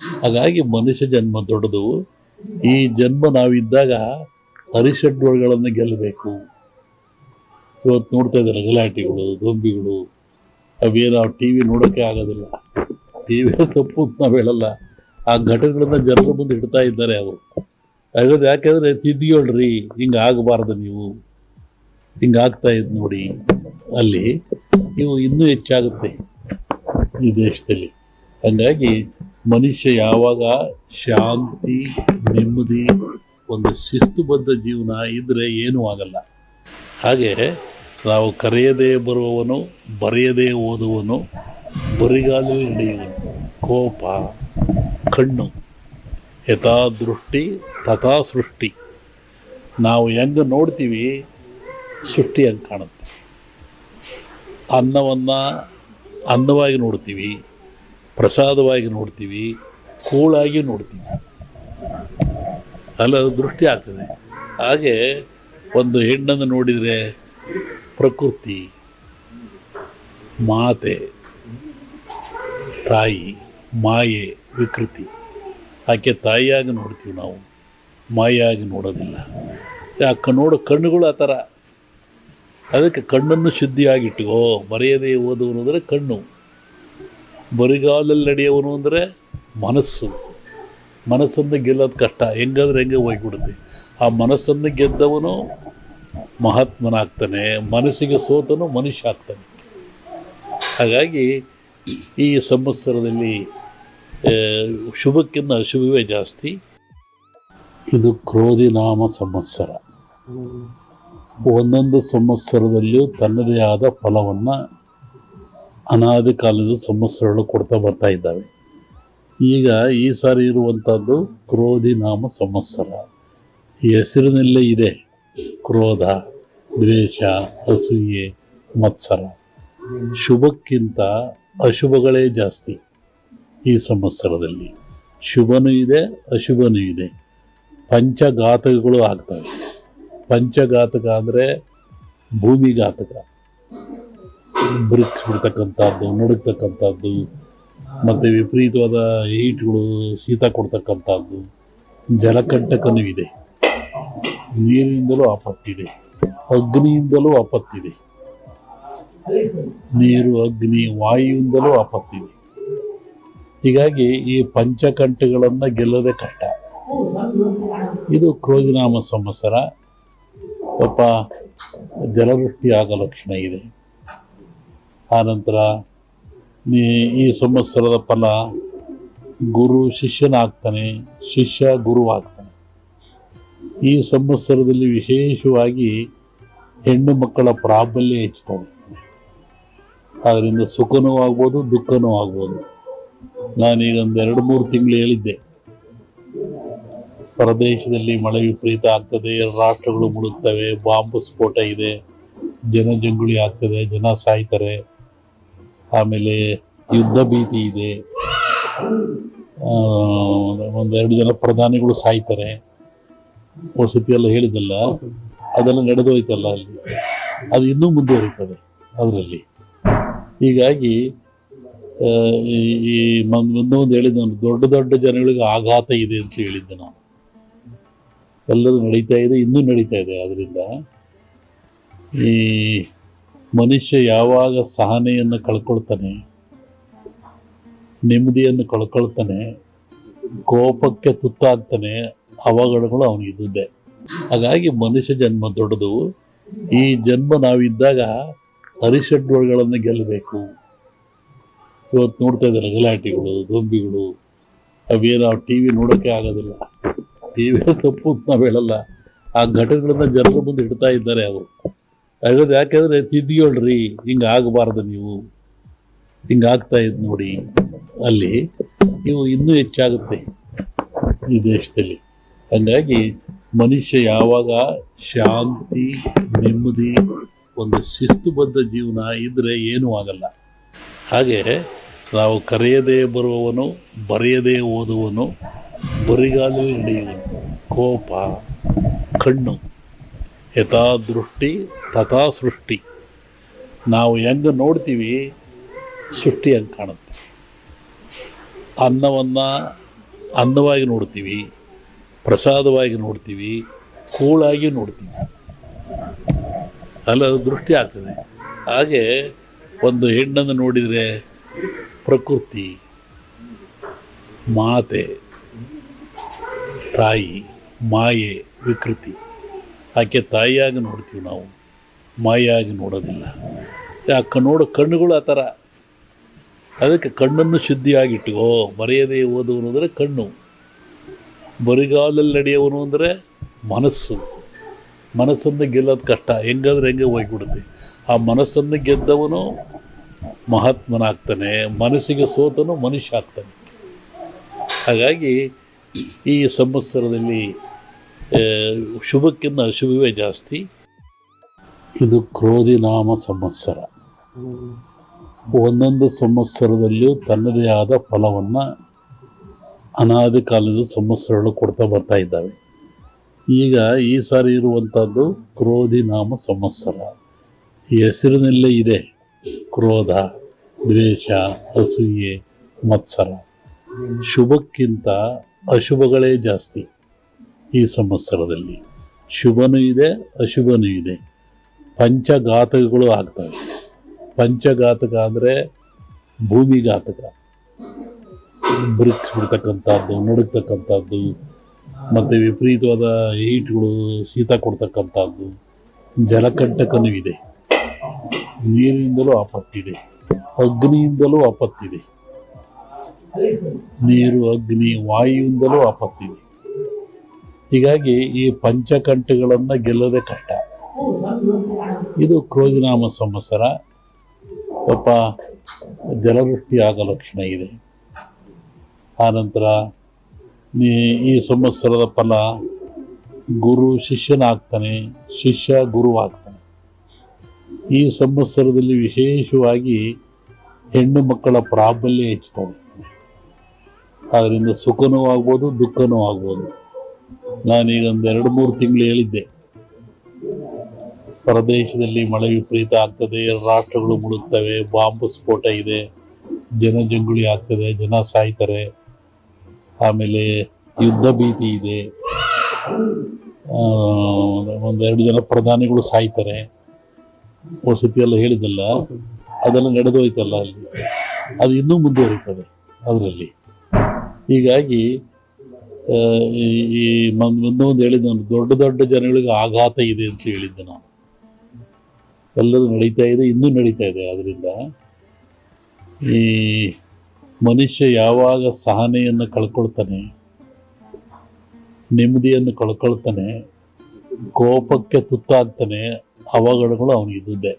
ಹಾಗಾಗಿ ಮನುಷ್ಯ ಜನ್ಮ ದೊಡ್ಡದು. ಈ ಜನ್ಮ ನಾವಿದ್ದಾಗ ಹರಿಷಡ್ವರ್ಗಳನ್ನು ಗೆಲ್ಲಬೇಕು. ಇವತ್ತು ನೋಡ್ತಾ ಇದ್ದಾರೆ ಗಲಾಟೆಗಳು ದೊಂಬಿಗಳು ಅವೇನು ಟಿ ವಿ ನೋಡೋಕ್ಕೆ ಆಗೋದಿಲ್ಲ. ಟಿ ವಿ ತಪ್ಪು ನಾವು ಹೇಳಲ್ಲ. ಆ ಘಟನೆಗಳನ್ನ ಜನರ ಮುಂದೆ ಇಡ್ತಾ ಇದ್ದಾರೆ ಅವರು. ಹಾಗಾದ್ರೆ ಯಾಕೆಂದ್ರೆ ತಿದ್ದಿಯೊಳ್ರಿ ಹಿಂಗೆ ಆಗಬಾರ್ದು ನೀವು. ಹಿಂಗೆ ಆಗ್ತಾ ಇದ್ ನೋಡಿ. ಅಲ್ಲಿ ಇವು ಇನ್ನೂ ಹೆಚ್ಚಾಗುತ್ತೆ ಈ ದೇಶದಲ್ಲಿ. ಹಾಗಾಗಿ ಮನುಷ್ಯ ಯಾವಾಗ ಶಾಂತಿ, ನೆಮ್ಮದಿ, ಒಂದು ಶಿಸ್ತುಬದ್ಧ ಜೀವನ ಇದ್ದರೆ ಏನೂ ಆಗಲ್ಲ. ಹಾಗೆ ನಾವು ಕರೆಯದೇ ಬರುವವನು, ಬರೆಯದೇ ಓದುವನು, ಬರಿಗಾಲು ಹಿಡಿಯುವನು ಕೋಪ, ಕಣ್ಣು ಯಥಾ ದೃಷ್ಟಿ ತಥಾ ಸೃಷ್ಟಿ ನಾವು ಹೆಂಗೆ ನೋಡ್ತೀವಿ, ಸೃಷ್ಟಿ ಹಂಗೆ ಕಾಣುತ್ತೆ. ಅನ್ನವನ್ನು ಅನ್ನವಾಗಿ ನೋಡ್ತೀವಿ. ಪ್ರಸಾದವಾಗಿ ನೋಡ್ತೀವಿ, ಕೂಳಾಗಿ ನೋಡ್ತೀವಿ. ಅಲ್ಲ ದೃಷ್ಟಿ ಆಗ್ತದೆ. ಹಾಗೆ ಒಂದು ಹೆಣ್ಣನ್ನು ನೋಡಿದರೆ ಪ್ರಕೃತಿ, ಮಾತೆ, ತಾಯಿ, ಮಾಯೆ, ವಿಕೃತಿ. ಆಕೆ ತಾಯಿಯಾಗಿ ನೋಡ್ತೀವಿ ನಾವು ಮಾಯಾಗಿ ನೋಡೋದಿಲ್ಲ. ಆ ನೋಡೋ ಕಣ್ಣುಗಳು ಆ ಥರ. ಅದಕ್ಕೆ ಕಣ್ಣನ್ನು ಶುದ್ಧಿಯಾಗಿಟ್ಟುಕೋ ಮರೆಯದೇ ಓದು ಅಂದರೆ ಕಣ್ಣು. ಬರಿಗಾಲಲ್ಲಿ ನಡೆಯವನು ಅಂದರೆ ಮನಸ್ಸು. ಮನಸ್ಸನ್ನು ಗೆಲ್ಲೋದು ಕಷ್ಟ. ಹೆಂಗಾದ್ರೆ ಹೆಂಗೆ ಹೋಗ್ಬಿಡುತ್ತೆ. ಆ ಮನಸ್ಸನ್ನು ಗೆದ್ದವನು ಮಹಾತ್ಮನಾಗ್ತಾನೆ. ಮನಸ್ಸಿಗೆ ಸೋತನು ಮನುಷ್ಯ ಆಗ್ತಾನೆ ಹಾಗಾಗಿ ಈ ಸಂವತ್ಸರದಲ್ಲಿ ಶುಭಕ್ಕಿಂತ ಅಶುಭವೇ ಜಾಸ್ತಿ. ಇದು ಕ್ರೋಧಿ ನಾಮ ಸಂವತ್ಸರ. ಒಂದೊಂದು ಸಂವತ್ಸರದಲ್ಲಿಯೂ ತನ್ನದೇ ಆದ ಫಲವನ್ನು ಅನಾದಿ ಕಾಲದ ಸಂವತ್ಸರಗಳು ಕೊಡ್ತಾ ಬರ್ತಾ ಇದ್ದಾವೆ. ಈಗ ಈ ಸಾರಿ ಇರುವಂಥದ್ದು ಕ್ರೋಧಿ ನಾಮ ಸಂವತ್ಸರ ಈ ಹೆಸರಿನಲ್ಲೇ ಇದೆ ಕ್ರೋಧ, ದ್ವೇಷ, ಅಸೂಯೆ, ಮತ್ಸರ. ಶುಭಕ್ಕಿಂತ ಅಶುಭಗಳೇ ಜಾಸ್ತಿ ಈ ಸಂವತ್ಸರದಲ್ಲಿ ಶುಭನೂ ಇದೆ, ಅಶುಭನೂ ಇದೆ. ಪಂಚಘಾತಕಗಳು ಆಗ್ತವೆ. ಪಂಚಘಾತಕ ಅಂದರೆ ಭೂಮಿಘಾತಕ. ಬ್ರಿಕ್ಸ್ ಬಿಡ್ತಕ್ಕಂಥದ್ದು ನಡುಗ್ತಕ್ಕಂಥದ್ದು ಮತ್ತು ವಿಪರೀತವಾದ ಹೀಟ್ಗಳು ಶೀತ ಕೊಡ್ತಕ್ಕಂಥದ್ದು, ಜಲಕಂಟಕನೂ ಇದೆ. ನೀರಿನಿಂದಲೂ ಆಪತ್ತಿದೆ, ಅಗ್ನಿಯಿಂದಲೂ ಆಪತ್ತಿದೆ. ನೀರು, ಅಗ್ನಿ, ವಾಯುವಿಂದಲೂ ಆಪತ್ತಿದೆ. ಹೀಗಾಗಿ ಈ ಪಂಚಕಂಠಗಳನ್ನು ಗೆಲ್ಲದೆ ಕಷ್ಟ. ಇದು ಕ್ರೋಧಿನಾಮ ಸಂವತ್ಸರ. ಪಾಪ ಜಲವೃಷ್ಟಿ ಆಗ ಲಕ್ಷಣ ಇದೆ. ಆನಂತರ ನೀ- ಈ ಸಂವತ್ಸರದ ಫಲ ಗುರು ಶಿಷ್ಯನಾಗ್ತಾನೆ, ಶಿಷ್ಯ ಗುರು ಆಗ್ತಾನೆ ಈ ಸಂವತ್ಸರದಲ್ಲಿ ವಿಶೇಷವಾಗಿ ಹೆಣ್ಣು ಮಕ್ಕಳ ಪ್ರಾಬಲ್ಯ ಹೆಚ್ಚುತ್ತವೆ ಅದರಿಂದ ಸುಖನೂ ಆಗ್ಬೋದು, ದುಃಖನೂ ಆಗ್ಬೋದು. ನಾನೀಗ ಒಂದು ಎರಡು ಮೂರು ತಿಂಗಳು ಹೇಳಿದ್ದೆ. ಪ್ರದೇಶದಲ್ಲಿ ಮಳೆ ವಿಪರೀತ ಆಗ್ತದೆ, ರಾಷ್ಟ್ರಗಳು ಮುಳುಗ್ತವೆ, ಬಾಂಬ್ ಸ್ಫೋಟ ಇದೆ ಜನಜಂಗುಳಿ ಆಗ್ತದೆ, ಜನ ಸಾಯ್ತಾರೆ. ಆಮೇಲೆ ಯುದ್ಧ ಭೀತಿ ಇದೆ. ಒಂದೆರಡು ಜನ ಪ್ರಧಾನಿಗಳು ಸಾಯ್ತಾರೆ. ವಸತಿ ಎಲ್ಲ ಹೇಳಿದಲ್ಲ ಅದೆಲ್ಲ ನಡೆದು ಹೋಯ್ತಲ್ಲ ಅಲ್ಲಿ. ಅದು ಇನ್ನೂ ಮುಂದುವರಿತದೆ ಅದರಲ್ಲಿ. ಹೀಗಾಗಿ ಈ- ಒಂದು ಹೇಳಿದ್ದೆ ನಾನು, ದೊಡ್ಡ ದೊಡ್ಡ ಜನಗಳಿಗೆ ಆಘಾತ ಇದೆ ಅಂತ ಹೇಳಿದ್ದೆ ನಾನು. ಎಲ್ಲರೂ ನಡೀತಾ ಇದೆ, ಇನ್ನೂ ನಡೀತಾ ಇದೆ. ಅದರಿಂದ ಈ ಮನುಷ್ಯ ಯಾವಾಗ ಸಹನೆಯನ್ನು ಕಳ್ಕೊಳ್ತಾನೆ, ನೆಮ್ಮದಿಯನ್ನು ಕಳ್ಕೊಳ್ತಾನೆ, ಕೋಪಕ್ಕೆ ತುತ್ತಾಗ್ತಾನೆ, ಅವಘಡಗಳು ಅವನಿಗಿದ್ದೆ ಹಾಗಾಗಿ ಮನುಷ್ಯ ಜನ್ಮ ದೊಡ್ಡದು. ಈ ಜನ್ಮ ನಾವಿದ್ದಾಗ ಹರಿಷಡ್ವರ್ಗಳನ್ನು ಗೆಲ್ಲಬೇಕು. ಇವತ್ತು ನೋಡ್ತಾ ಇದ್ದಾರೆ ಗಲಾಟೆಗಳು ದೊಂಬಿಗಳು ಅವೇನು ಟಿ ವಿ ನೋಡೋಕ್ಕೆ ಆಗೋದಿಲ್ಲ. ಟಿ ವಿ ತಪ್ಪು ನಾವು ಹೇಳಲ್ಲ. ಆ ಘಟನೆಗಳನ್ನ ಜನರ ಮುಂದೆ ಇಡ್ತಾ ಇದ್ದಾರೆ ಅವರು. ಹಾಗಾದ್ರೆ ಯಾಕೆಂದ್ರೆ ತಿದ್ದಿಯೊಳ್ರಿ ಹಿಂಗೆ ಆಗಬಾರ್ದು ನೀವು. ಹಿಂಗೆ ಆಗ್ತಾ ಇದ್ ನೋಡಿ. ಅಲ್ಲಿ ನೀವು ಇನ್ನೂ ಹೆಚ್ಚಾಗುತ್ತೆ ಈ ದೇಶದಲ್ಲಿ. ಹಾಗಾಗಿ ಮನುಷ್ಯ ಯಾವಾಗ ಶಾಂತಿ, ನೆಮ್ಮದಿ, ಒಂದು ಶಿಸ್ತುಬದ್ಧ ಜೀವನ ಇದ್ರೆ ಏನೂ ಆಗಲ್ಲ. ಹಾಗೆ ನಾವು ಕರೆಯದೇ ಬರುವವನು, ಬರೆಯದೇ ಓದುವನು ಬರಿಗಾಲು ನಡೆಯುವನು. ಕೋಪ, ಕಣ್ಣು. ಯಥಾ ದೃಷ್ಟಿ ತಥಾ ಸೃಷ್ಟಿ ನಾವು ಹೆಂಗೆ ನೋಡ್ತೀವಿ, ಸೃಷ್ಟಿ ಹಂಗೆ ಕಾಣುತ್ತೆ. ಅನ್ನವನ್ನು ಅನ್ನವಾಗಿ ನೋಡ್ತೀವಿ, ಪ್ರಸಾದವಾಗಿ ನೋಡ್ತೀವಿ, ಕೂಳಾಗಿ ನೋಡ್ತೀವಿ. ಅಲ್ಲ, ಅದು ದೃಷ್ಟಿ ಆಗ್ತದೆ. ಹಾಗೆ ಒಂದು ಹೆಣ್ಣನ್ನು ನೋಡಿದರೆ ಪ್ರಕೃತಿ, ಮಾತೆ, ತಾಯಿ, ಮಾಯೆ, ವಿಕೃತಿ. ಆಕೆ ತಾಯಿಯಾಗಿ ನೋಡ್ತೀವಿ ನಾವು ಮಾಯಾಗಿ ನೋಡೋದಿಲ್ಲ. ಆ ನೋಡೋ, ಕಣ್ಣುಗಳು ಆ ಥರ. ಅದಕ್ಕೆ ಕಣ್ಣನ್ನು ಶುದ್ಧಿಯಾಗಿಟ್ಟುಕೋ ಬರೆಯದೇ ಓದುವನು ಅಂದರೆ ಕಣ್ಣು. ಬರಿಗಾಲಲ್ಲಿ ನಡೆಯವನು ಅಂದರೆ ಮನಸ್ಸು. ಮನಸ್ಸನ್ನು ಗೆಲ್ಲೋದು ಕಷ್ಟ. ಹೆಂಗಾದ್ರೆ ಹೆಂಗೆ ಹೋಗ್ಬಿಡುತ್ತೆ. ಆ ಮನಸ್ಸನ್ನು ಗೆದ್ದವನು ಮಹಾತ್ಮನಾಗ್ತಾನೆ. ಮನಸ್ಸಿಗೆ ಸೋತನು ಮನುಷ್ಯ ಆಗ್ತಾನೆ. ಹಾಗಾಗಿ ಈ ಸಂವತ್ಸರದಲ್ಲಿ ಶುಭಕ್ಕಿಂತ ಅಶುಭವೇ ಜಾಸ್ತಿ. ಇದು ಕ್ರೋಧಿನಾಮ ಸಂವತ್ಸರ. ಒಂದೊಂದು ಸಂವತ್ಸರದಲ್ಲಿಯೂ ತನ್ನದೇ ಆದ ಫಲವನ್ನು ಅನಾದಿ ಕಾಲದ ಸಂವತ್ಸರಗಳು ಕೊಡ್ತಾ ಬರ್ತಾ ಇದ್ದಾವೆ. ಈಗ ಈ ಸಾರಿ ಇರುವಂಥದ್ದು ಕ್ರೋಧಿನಾಮ ಸಂವತ್ಸರ. ಹೆಸರಿನಲ್ಲೇ ಇದೆ ಕ್ರೋಧ, ದ್ವೇಷ, ಅಸೂಯೆ, ಮತ್ಸರ. ಶುಭಕ್ಕಿಂತ ಅಶುಭಗಳೇ ಜಾಸ್ತಿ. ಈ ಸಂವತ್ಸರದಲ್ಲಿ. ಶುಭನೂ ಇದೆ, ಅಶುಭನೂ ಇದೆ. ಪಂಚಘಾತಕಗಳು ಆಗ್ತವೆ. ಪಂಚಘಾತಕ ಅಂದರೆ ಭೂಮಿಘಾತಕ. ಬ್ರಿಕ್ಸ್ ಬಿಡ್ತಕ್ಕಂಥದ್ದು ನಡುಕ್ತಕ್ಕಂಥದ್ದು ಮತ್ತು ವಿಪರೀತವಾದ ಹೀಟ್ಗಳು, ಶೀತ ಕೊಡ್ತಕ್ಕಂಥದ್ದು, ಜಲಕಂಟಕನೂ ಇದೆ. ನೀರಿನಿಂದಲೂ ಆಪತ್ತಿದೆ. ಅಗ್ನಿಯಿಂದಲೂ ಆಪತ್ತಿದೆ. ನೀರು, ಅಗ್ನಿ, ವಾಯುವಿಂದಲೂ ಆಪತ್ತಿದೆ. ಹೀಗಾಗಿ ಈ ಪಂಚಕಂಠಗಳನ್ನು ಗೆಲ್ಲೋದೇ ಕಷ್ಟ. ಇದು ಕ್ರೋಜಿನಾಮ ಸಂವತ್ಸರ. ಪಾಪ ಜಲವೃಷ್ಟಿ ಆಗೋ ಲಕ್ಷಣ ಇದೆ. ಆನಂತರ ಈ ಸಂವತ್ಸರದ ಫಲ ಗುರು ಶಿಷ್ಯನಾಗ್ತಾನೆ, ಶಿಷ್ಯ ಗುರು ಆಗ್ತಾನೆ ಈ ಸಂವತ್ಸರದಲ್ಲಿ ವಿಶೇಷವಾಗಿ ಹೆಣ್ಣು ಮಕ್ಕಳ ಪ್ರಾಬಲ್ಯ ಹೆಚ್ಚುತ್ತವೆ ಆದ್ದರಿಂದ ಸುಖನೂ ಆಗ್ಬೋದು, ದುಃಖನೂ ಆಗ್ಬೋದು. ನಾನೀಗ ಒಂದು ಎರಡು ಮೂರು ತಿಂಗಳು ಹೇಳಿದ್ದೆ. ಪ್ರದೇಶದಲ್ಲಿ ಮಳೆ ವಿಪರೀತ ಆಗ್ತದೆ, ರಾಷ್ಟ್ರಗಳು ಮುಳುಗ್ತವೆ, ಬಾಂಬ್ ಸ್ಫೋಟ ಇದೆ, ಜನ ಜಂಗುಳಿ ಆಗ್ತದೆ, ಜನ ಸಾಯ್ತಾರೆ, ಆಮೇಲೆ ಯುದ್ಧ ಭೀತಿ ಇದೆ ಒಂದೆರಡು ಜನ ಪ್ರಧಾನಿಗಳು ಸಾಯ್ತಾರೆ. ವಸತಿ ಎಲ್ಲ ಹೇಳಿದಲ್ಲ ಅದೆಲ್ಲ ನಡೆದು ಹೋಯ್ತಲ್ಲ ಅಲ್ಲಿ. ಅದು ಇನ್ನೂ ಮುಂದುವರಿತದೆ, ಅದರಲ್ಲಿ. ಹೀಗಾಗಿ ಈ- ಇನ್ನೊಂದು ಹೇಳಿದ್ದೆ ನಾನು, ದೊಡ್ಡ ದೊಡ್ಡ ಜನಗಳಿಗೆ ಆಘಾತ ಇದೆ ಅಂತ ಹೇಳಿದ್ದೆ ನಾನು. ಎಲ್ಲರೂ ನಡೀತಾ ಇದೆ, ಇನ್ನೂ ನಡೀತಾ ಇದೆ. ಅದರಿಂದ ಈ ಮನುಷ್ಯ ಯಾವಾಗ ಸಹನೆಯನ್ನು ಕಳ್ಕೊಳ್ತಾನೆ, ನೆಮ್ಮದಿಯನ್ನು ಕಳ್ಕೊಳ್ತಾನೆ, ಕೋಪಕ್ಕೆ ತುತ್ತಾಗ್ತಾನೆ, ಅವಘಡಗಳು ಅವನಿಗಿದ್ದುದೇ